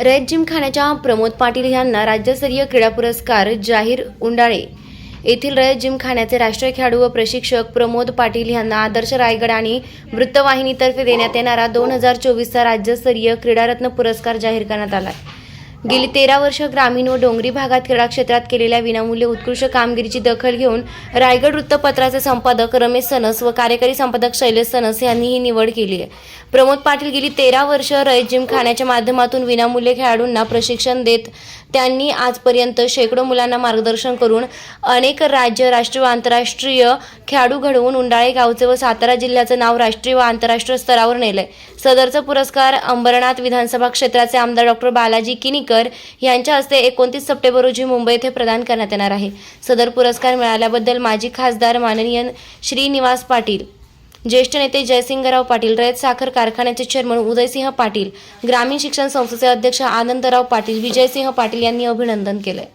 रयत जिमखान्याच्या प्रमोद पाटील यांना राज्यस्तरीय क्रीडा पुरस्कार जाहीर उंडाळे. येथील रयत जिमखान्याचे राष्ट्रीय खेळाडू व प्रशिक्षक प्रमोद पाटील यांना आदर्श रायगड आणि वृत्तवाहिनीतर्फे देण्यात येणारा दोन हजार चोवीसचा राज्यस्तरीय क्रीडारत्न पुरस्कार जाहीर करण्यात आला गेली तेरा वर्ष ग्रामीण व डोंगरी भागात क्रीडा क्षेत्रात केलेल्या विनामूल्य उत्कृष्ट कामगिरीची दखल घेऊन रायगड वृत्तपत्राचे संपादक रमेश सनस व कार्यकारी संपादक शैलेश सनस यांनी ही निवड केली आहे. प्रमोद पाटील गेली तेरा वर्ष रयत जिमखान्याच्या माध्यमातून विनामूल्य खेळाडूंना प्रशिक्षण देत त्यांनी आजपर्यंत शेकडो मुलांना मार्गदर्शन करून अनेक राज्य राष्ट्रीय व आंतरराष्ट्रीय खेळाडू घडवून उंडाळे गावचे व सातारा जिल्ह्याचं नाव राष्ट्रीय व आंतरराष्ट्रीय स्तरावर नेलंय. सदरचा पुरस्कार अंबरनाथ विधानसभा क्षेत्राचे आमदार डॉक्टर बालाजी किनीकर यांच्या हस्ते एकोणतीस सप्टेंबर रोजी मुंबई येथे प्रदान करण्यात येणार आहे. सदर पुरस्कार मिळाल्याबद्दल माजी खासदार माननीय श्रीनिवास पाटील ज्येष्ठ नेते जयसिंगराव पाटील रयत साखर कारखान्याचे चेअरमन उदयसिंह पाटील ग्रामीण शिक्षण संस्थेचे अध्यक्ष आनंदराव पाटील विजयसिंह पाटील यांनी अभिनंदन केलंय.